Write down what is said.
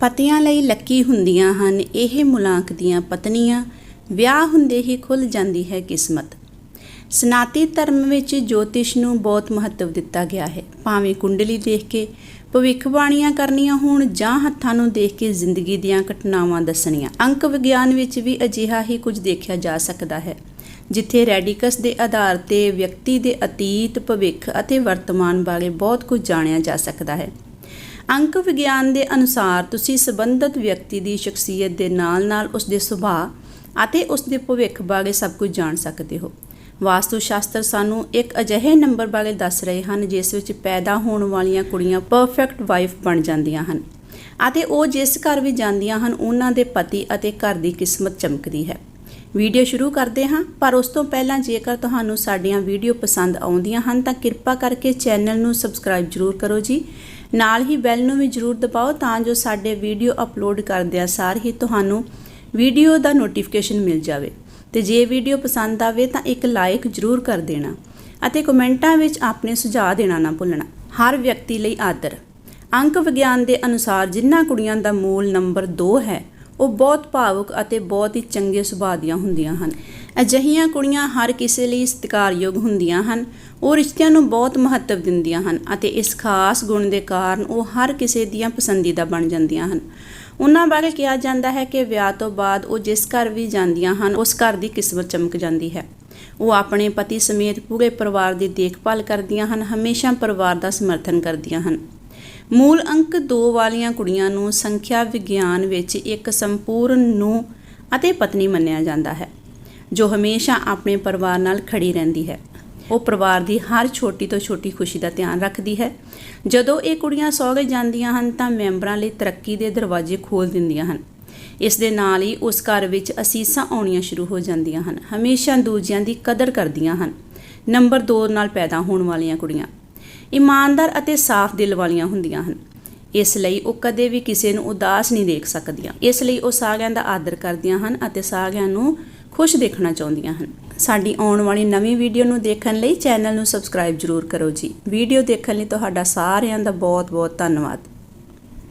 ਪਤੀਆਂ ਲਈ ਲੱਕੀ ਹੁੰਦੀਆਂ ਹਨ, ਇਹ ਮੁਲਾਂਕ ਦੀਆਂ ਪਤਨੀਆਂ, ਵਿਆਹ ਹੁੰਦੇ ਹੀ ਖੁੱਲ ਜਾਂਦੀ ਹੈ ਕਿਸਮਤ। ਸਨਾਤੀ ਧਰਮ ਵਿੱਚ ਜੋਤਿਸ਼ ਨੂੰ ਬਹੁਤ ਮਹੱਤਵ ਦਿੱਤਾ ਗਿਆ ਹੈ। ਭਾਵੇਂ ਕੁੰਡਲੀ ਦੇਖ ਕੇ ਭਵਿੱਖਬਾਣੀਆਂ ਕਰਨੀਆਂ ਹੋਣ ਜਾਂ ਹੱਥਾਂ ਨੂੰ ਦੇਖ ਕੇ ਜ਼ਿੰਦਗੀ ਦੀਆਂ ਘਟਨਾਵਾਂ ਦੱਸਣੀਆਂ, ਅੰਕ ਵਿਗਿਆਨ ਵਿੱਚ ਵੀ ਅਜਿਹਾ ਹੀ ਕੁਝ ਦੇਖਿਆ ਜਾ ਸਕਦਾ ਹੈ, ਜਿੱਥੇ ਰੈਡੀਕਸ ਦੇ ਆਧਾਰ ਤੇ ਵਿਅਕਤੀ ਦੇ ਅਤੀਤ, ਭਵਿੱਖ ਅਤੇ ਵਰਤਮਾਨ ਬਾਰੇ ਬਹੁਤ ਕੁਝ ਜਾਣਿਆ ਜਾ ਸਕਦਾ ਹੈ। ਅੰਕ ਵਿਗਿਆਨ ਦੇ ਅਨੁਸਾਰ ਤੁਸੀਂ ਸੰਬੰਧਿਤ ਵਿਅਕਤੀ ਦੀ ਸ਼ਖਸੀਅਤ ਦੇ ਨਾਲ-ਨਾਲ ਉਸ ਦੇ ਸੁਭਾਅ ਅਤੇ ਉਸ ਦੇ ਭਵਿੱਖ ਬਾਰੇ ਸਭ ਕੁਝ ਜਾਣ ਸਕਦੇ ਹੋ। ਵਾਸਤੂ ਸ਼ਾਸਤਰ ਸਾਨੂੰ ਇੱਕ ਅਜਿਹੇ ਨੰਬਰ ਬਾਰੇ ਦੱਸ ਰਹੇ ਹਨ, ਜਿਸ ਵਿੱਚ ਪੈਦਾ ਹੋਣ ਵਾਲੀਆਂ ਕੁੜੀਆਂ ਪਰਫੈਕਟ ਵਾਈਫ ਬਣ ਜਾਂਦੀਆਂ ਹਨ ਅਤੇ ਉਹ ਜਿਸ ਘਰ ਵੀ ਜਾਂਦੀਆਂ ਹਨ, ਉਹਨਾਂ ਦੇ ਪਤੀ ਅਤੇ ਘਰ ਦੀ ਕਿਸਮਤ ਚਮਕਦੀ ਹੈ। ਵੀਡੀਓ ਸ਼ੁਰੂ ਕਰਦੇ ਹਾਂ, ਪਰ ਉਸ ਤੋਂ ਪਹਿਲਾਂ ਜੇਕਰ ਤੁਹਾਨੂੰ ਸਾਡੀਆਂ ਵੀਡੀਓ ਪਸੰਦ ਆਉਂਦੀਆਂ ਹਨ, ਤਾਂ ਕਿਰਪਾ ਕਰਕੇ ਚੈਨਲ ਨੂੰ ਸਬਸਕ੍ਰਾਈਬ ਜ਼ਰੂਰ ਕਰੋ ਜੀ। ਨਾਲ ਹੀ ਬੈਲ ਨੂੰ ਵੀ ਜ਼ਰੂਰ ਦਬਾਓ ਤਾਂ ਜੋ ਸਾਡੇ ਵੀਡੀਓ ਅਪਲੋਡ ਕਰਦਿਆਂ ਸਾਰ ਹੀ ਤੁਹਾਨੂੰ ਵੀਡੀਓ ਦਾ ਨੋਟੀਫਿਕੇਸ਼ਨ ਮਿਲ ਜਾਵੇ। ਤੇ ਜੇ ਵੀਡੀਓ ਪਸੰਦ ਆਵੇ ਤਾਂ ਇੱਕ ਲਾਈਕ ਜ਼ਰੂਰ ਕਰ ਦੇਣਾ ਅਤੇ ਕਮੈਂਟਾਂ ਵਿੱਚ ਆਪਣੇ ਸੁਝਾਅ ਦੇਣਾ ਨਾ ਭੁੱਲਣਾ। ਹਰ ਵਿਅਕਤੀ ਲਈ ਆਦਰ। ਅੰਕ ਵਿਗਿਆਨ ਦੇ ਅਨੁਸਾਰ ਜਿਨ੍ਹਾਂ ਕੁੜੀਆਂ ਦਾ ਮੂਲ ਨੰਬਰ 2 ਹੈ ਉਹ ਬਹੁਤ ਭਾਵੁਕ ਅਤੇ ਬਹੁਤ ਹੀ ਚੰਗੇ ਸੁਭਾਅ ਦੀਆਂ ਹੁੰਦੀਆਂ ਹਨ। ਅਜਿਹੀਆਂ ਕੁੜੀਆਂ ਹਰ ਕਿਸੇ ਲਈ ਸਤਿਕਾਰਯੋਗ ਹੁੰਦੀਆਂ ਹਨ। ਉਹ ਰਿਸ਼ਤਿਆਂ ਨੂੰ ਬਹੁਤ ਮਹੱਤਵ ਦਿੰਦੀਆਂ ਹਨ ਅਤੇ ਇਸ ਖਾਸ ਗੁਣ ਦੇ ਕਾਰਨ ਉਹ ਹਰ ਕਿਸੇ ਦੀਆਂ ਪਸੰਦੀਦਾ ਬਣ ਜਾਂਦੀਆਂ ਹਨ। ਉਹਨਾਂ ਬਾਰੇ ਕਿਹਾ ਜਾਂਦਾ ਹੈ ਕਿ ਵਿਆਹ ਤੋਂ ਬਾਅਦ ਉਹ ਜਿਸ ਘਰ ਵੀ ਜਾਂਦੀਆਂ ਹਨ, ਉਸ ਘਰ ਦੀ ਕਿਸਮਤ ਚਮਕ ਜਾਂਦੀ ਹੈ। ਉਹ ਆਪਣੇ ਪਤੀ ਸਮੇਤ ਪੂਰੇ ਪਰਿਵਾਰ ਦੀ ਦੇਖਭਾਲ ਕਰਦੀਆਂ ਹਨ, ਹਮੇਸ਼ਾ ਪਰਿਵਾਰ ਦਾ ਸਮਰਥਨ ਕਰਦੀਆਂ ਹਨ। ਮੂਲ ਅੰਕ 2 ਵਾਲੀਆਂ ਕੁੜੀਆਂ ਨੂੰ ਸੰਖਿਆ ਵਿਗਿਆਨ ਵਿੱਚ ਇੱਕ ਸੰਪੂਰਨ ਨੂੰ ਅਤੇ ਪਤਨੀ ਮੰਨਿਆ ਜਾਂਦਾ ਹੈ, ਜੋ ਹਮੇਸ਼ਾ ਆਪਣੇ ਪਰਿਵਾਰ ਨਾਲ ਖੜੀ ਰਹਿੰਦੀ ਹੈ। ਉਹ ਪਰਿਵਾਰ ਦੀ ਹਰ ਛੋਟੀ ਤੋਂ ਛੋਟੀ ਖੁਸ਼ੀ ਦਾ ਧਿਆਨ ਰੱਖਦੀ ਹੈ। ਜਦੋਂ ਇਹ ਕੁੜੀਆਂ ਸਹੁਰੇ ਜਾਂਦੀਆਂ ਹਨ ਤਾਂ ਮੈਂਬਰਾਂ ਲਈ ਤਰੱਕੀ ਦੇ ਦਰਵਾਜ਼ੇ ਖੋਲ੍ਹ ਦਿੰਦੀਆਂ ਹਨ। ਇਸ ਦੇ ਨਾਲ ਹੀ ਉਸ ਘਰ ਵਿੱਚ ਅਸੀਸਾਂ ਆਉਣੀਆਂ ਸ਼ੁਰੂ ਹੋ ਜਾਂਦੀਆਂ ਹਨ। ਹਮੇਸ਼ਾ ਦੂਜਿਆਂ ਦੀ ਕਦਰ ਕਰਦੀਆਂ ਹਨ। ਨੰਬਰ 2 ਨਾਲ ਪੈਦਾ ਹੋਣ ਵਾਲੀਆਂ ਕੁੜੀਆਂ। ਇਮਾਨਦਾਰ ਅਤੇ ਸਾਫ਼ ਦਿਲ ਵਾਲੀਆਂ ਹੁੰਦੀਆਂ ਹਨ। ਇਸ ਲਈ ਉਹ ਕਦੇ ਵੀ ਕਿਸੇ ਨੂੰ ਉਦਾਸ ਨਹੀਂ ਦੇਖ ਸਕਦੀਆਂ। ਇਸ ਲਈ ਉਹ ਸਾਰਿਆਂ ਦਾ ਆਦਰ ਕਰਦੀਆਂ ਹਨ ਅਤੇ ਸਾਰਿਆਂ ਨੂੰ ਖੁਸ਼ ਦੇਖਣਾ ਚਾਹੁੰਦੀਆਂ ਹਨ। ਸਾਡੀ ਆਉਣ ਵਾਲੀ ਨਵੀਂ ਵੀਡੀਓ ਨੂੰ ਦੇਖਣ ਲਈ ਚੈਨਲ ਨੂੰ ਸਬਸਕ੍ਰਾਈਬ ਜ਼ਰੂਰ ਕਰੋ ਜੀ। ਵੀਡੀਓ ਦੇਖਣ ਲਈ ਤੁਹਾਡਾ ਸਾਰਿਆਂ ਦਾ ਬਹੁਤ ਬਹੁਤ ਧੰਨਵਾਦ।